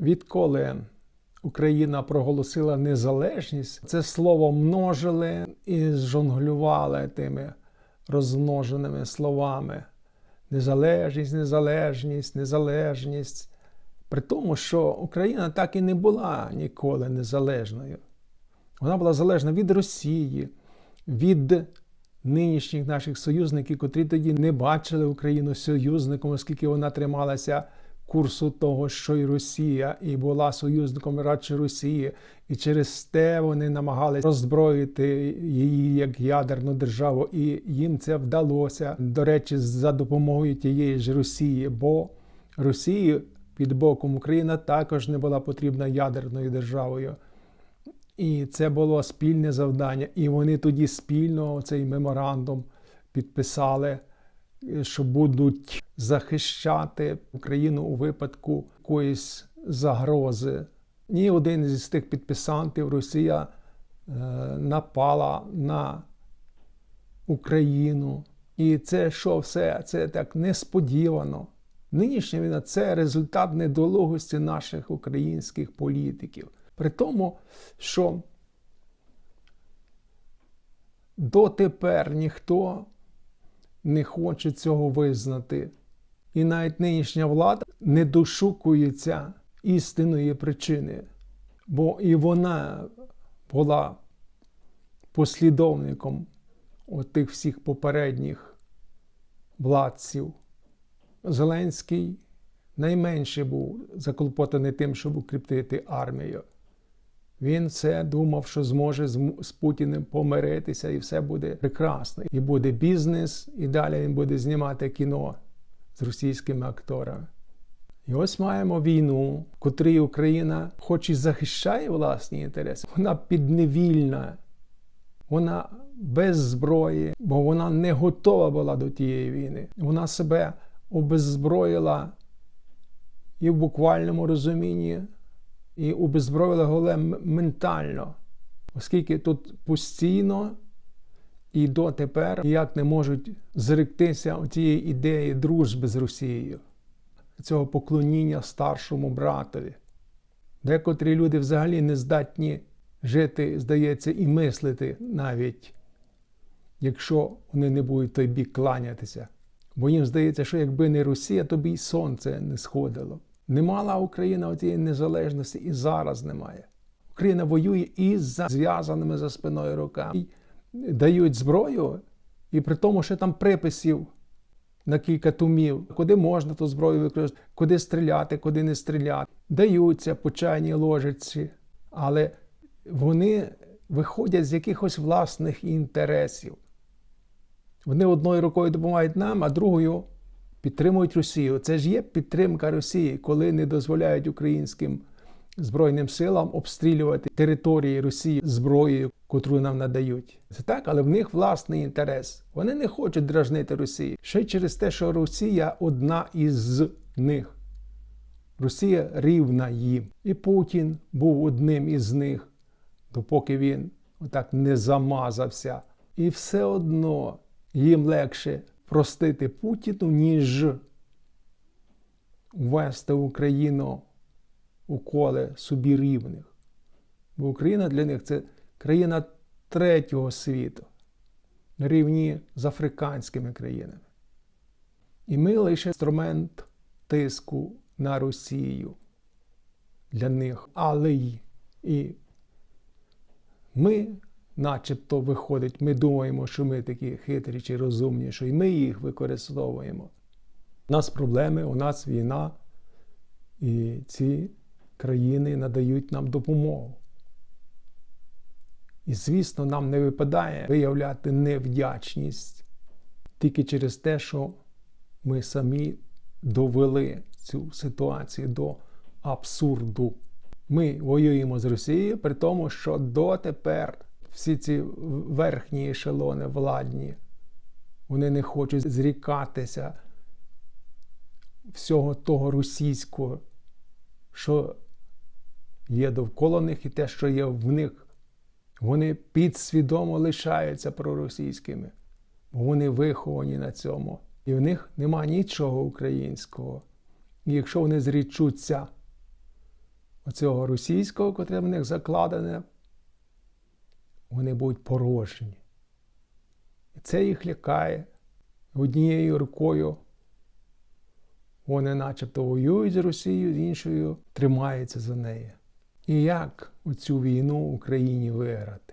Відколи Україна проголосила незалежність, це слово множили і жонглювали тими розмноженими словами. Незалежність, незалежність, незалежність. При тому, що Україна так і не була ніколи незалежною. Вона була залежна від Росії, від нинішніх наших союзників, котрі тоді не бачили Україну союзником, оскільки вона трималася курсу того, що і Росія, і була союзником радше Росії, і через те вони намагалися роззброїти її як ядерну державу, і їм це вдалося. До речі, за допомогою тієї ж Росії, бо Росії під боком Україна також не була потрібна ядерною державою. І це було спільне завдання. І вони тоді спільно цей меморандум підписали, що будуть захищати Україну у випадку якоїсь загрози. Ні один з тих підписантів Росія е, напала на Україну. І це що все? Це так несподівано. Нинішня війна це результат недолугості наших українських політиків. При тому, що дотепер ніхто не хоче цього визнати. І навіть нинішня влада не дошукується істинної причини, бо і вона була послідовником тих всіх попередніх владців. Зеленський найменше був заклопотаний тим, щоб укріпити армію. Він все думав, що зможе з Путіним помиритися, і все буде прекрасно. І буде бізнес, і далі він буде знімати кіно російськими акторами. І ось маємо війну, в котрій Україна, хоч і захищає власні інтереси, вона підневільна, вона без зброї, бо вона не готова була до тієї війни. Вона себе обеззброїла і в буквальному розумінні, і обеззброїла голе ментально, оскільки тут постійно і дотепер ніяк не можуть зректися цієї ідеї дружби з Росією, цього поклоніння старшому братові. Декотрі люди взагалі не здатні жити, здається, і мислити навіть, якщо вони не будуть той бік кланятися. Бо їм здається, що якби не Росія, то б і сонце не сходило. Не мала Україна цієї незалежності і зараз немає. Україна воює із зв'язаними за спиною руками. Дають зброю, і при тому, що там приписів на кілька тумів, куди можна ту зброю використати, куди стріляти, куди не стріляти. Даються по чайній ложиці, але вони виходять з якихось власних інтересів. Вони одною рукою допомагають нам, а другою підтримують Росію. Це ж є підтримка Росії, коли не дозволяють українським збройним силам обстрілювати території Росії зброєю, котру нам надають. Це так, але в них власний інтерес. Вони не хочуть дражнити Росію. Ще через те, що Росія одна із них. Росія рівна їм. І Путін був одним із них, допоки він отак не замазався. І все одно їм легше простити Путіну, ніж ввести Україну у коле собі рівних. Бо Україна для них це країна третього світу, на рівні з африканськими країнами. І ми лише інструмент тиску на Росію для них, але й і ми начебто виходить, ми думаємо, що ми такі хитрі чи розумні, що і ми їх використовуємо. У нас проблеми, у нас війна, і ці країни надають нам допомогу. І, звісно, нам не випадає виявляти невдячність тільки через те, що ми самі довели цю ситуацію до абсурду. Ми воюємо з Росією, при тому, що дотепер всі ці верхні ешелони владні, вони не хочуть зрікатися всього того російського, що є довкола них, і те, що є в них. Вони підсвідомо лишаються проросійськими, бо вони виховані на цьому. І в них нема нічого українського. І якщо вони зрічуться оцього російського, котре в них закладене, вони будуть порожні. І це їх лякає. Однією рукою вони начебто воюють з Росією, з іншою тримаються за неї. І як оцю війну Україні виграти?